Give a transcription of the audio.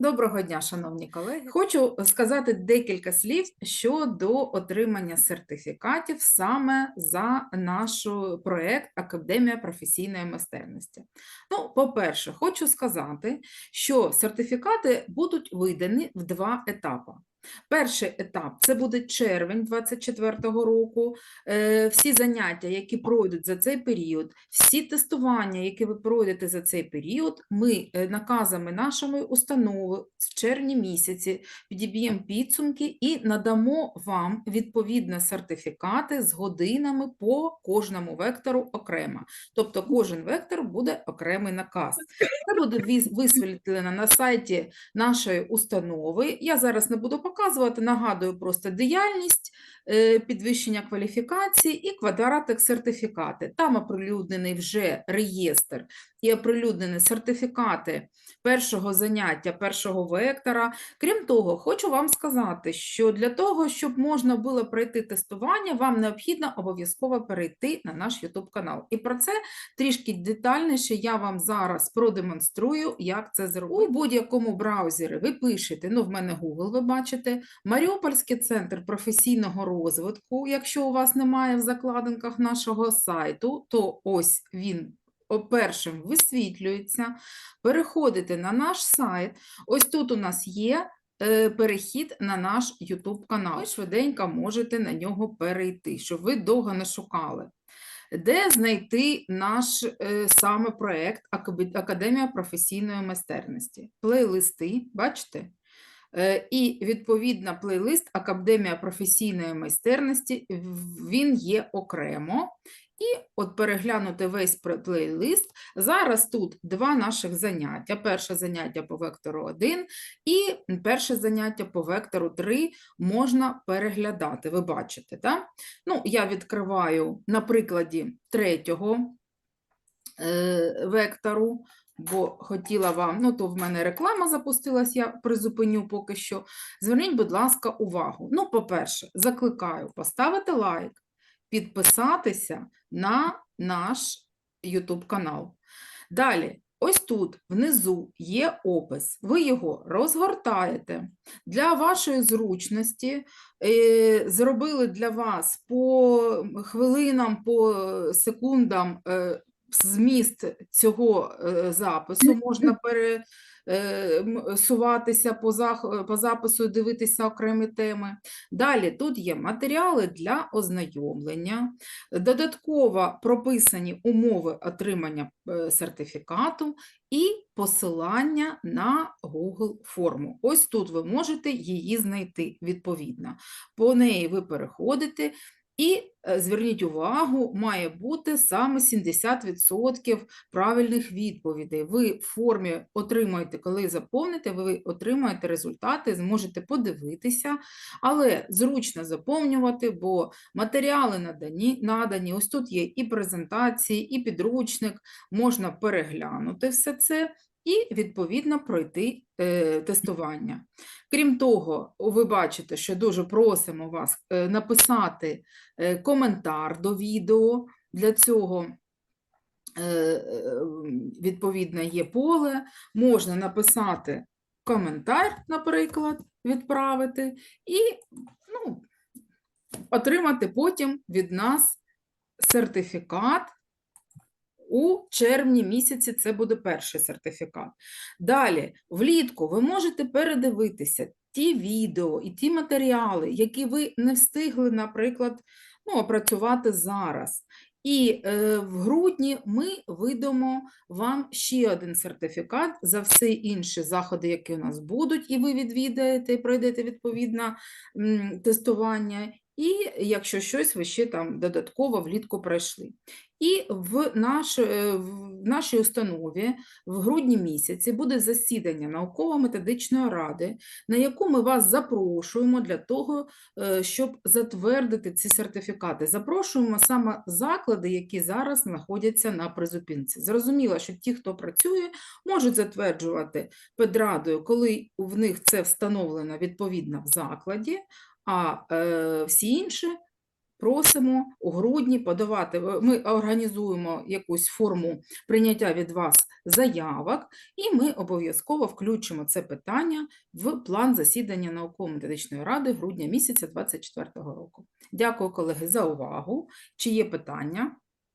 Доброго дня, шановні колеги. Хочу сказати декілька слів щодо отримання сертифікатів саме за наш проєкт Академія професійної майстерності. Ну, по-перше, хочу сказати, що сертифікати будуть видані в два етапи. Перший етап це буде червень 2024 року. Е, Всі заняття, які пройдуть за цей період, всі тестування, які ви пройдете за цей період, ми е, наказами нашої установи в червні місяці підіб'ємо підсумки і надамо вам відповідні сертифікати з годинами по кожному вектору окремо. Тобто кожен вектор буде окремий наказ. Це буде висвітлено на сайті нашої установи. Я зараз не буду показувати, нагадую просто діяльність, е, підвищення кваліфікації і квадратик сертифікати. Там оприлюднений вже реєстр і оприлюднені сертифікати першого заняття, першого вектора. Крім того, хочу вам сказати, що для того, щоб можна було пройти тестування, вам необхідно обов'язково перейти на наш YouTube канал. І про це трішки детальніше я вам зараз продемонструю, як це зробити. У будь-якому браузері ви пишете, ну в мене Google, ви бачите, Маріупольський центр професійного розвитку. Якщо у вас немає в закладинках нашого сайту, то ось він першим висвітлюється. Переходите на наш сайт. Ось тут у нас є е, перехід на наш YouTube канал. Ви швиденько можете на нього перейти, щоб ви довго не шукали. Де знайти наш е, саме проект Академія професійної майстерності? Плейлисти, бачите? Е, І відповідно плейлист Академія професійної майстерності він є окремо. І от переглянути весь плейлист. Зараз тут два наших заняття. Перше заняття по вектору 1 і перше заняття по вектору 3 можна переглядати. Ви бачите, так? Ну, я відкриваю на прикладі третього е, вектору, бо хотіла вам, ну то в мене реклама запустилась, я призупиню поки що. Зверніть, будь ласка, увагу. Ну, по-перше, закликаю поставити лайк, підписатися на наш YouTube канал. Далі, ось тут внизу є опис. Ви його розгортаєте. Для вашої зручності е, зробили для вас по хвилинам, по секундам е, зміст цього е, запису. Можна пересуватися по, зах- по запису і дивитися окремі теми. Далі тут є матеріали для ознайомлення, додатково прописані умови отримання е, сертифікату і посилання на Google форму. Ось тут ви можете її знайти відповідно. По неї ви переходите. І е, зверніть увагу, має бути саме 70% правильних відповідей. Ви в формі отримуєте, коли заповните, ви отримаєте результати, зможете подивитися, але зручно заповнювати, бо матеріали надані, надані. Ось тут є і презентації, і підручник, можна переглянути все це і відповідно пройти е, тестування. Крім того, ви бачите, що дуже просимо вас е, написати е, коментар до відео. Для цього е, е, відповідно є поле, можна написати коментар, наприклад, відправити, і ну, отримати потім від нас сертифікат. У червні місяці це буде перший сертифікат. Далі, влітку ви можете передивитися ті відео і ті матеріали, які ви не встигли, наприклад, ну, опрацювати зараз. І е, в грудні ми видамо вам ще один сертифікат за всі інші заходи, які у нас будуть, і ви відвідаєте і пройдете відповідне тестування. І якщо щось ви ще там додатково влітку пройшли. І в, наш, е, в нашій установі в грудні місяці буде засідання науково-методичної ради, на яку ми вас запрошуємо для того, е, щоб затвердити ці сертифікати. Запрошуємо саме заклади, які зараз знаходяться на призупинці. Зрозуміло, що ті, хто працює, можуть затверджувати педрадою, коли в них це встановлено відповідно в закладі, а е, всі інші просимо у грудні подавати. е, Ми організуємо якусь форму прийняття від вас заявок, і ми обов'язково включимо це питання в план засідання науково-методичної ради грудня місяця 2024 року. Дякую, колеги, за увагу. Чи є питання?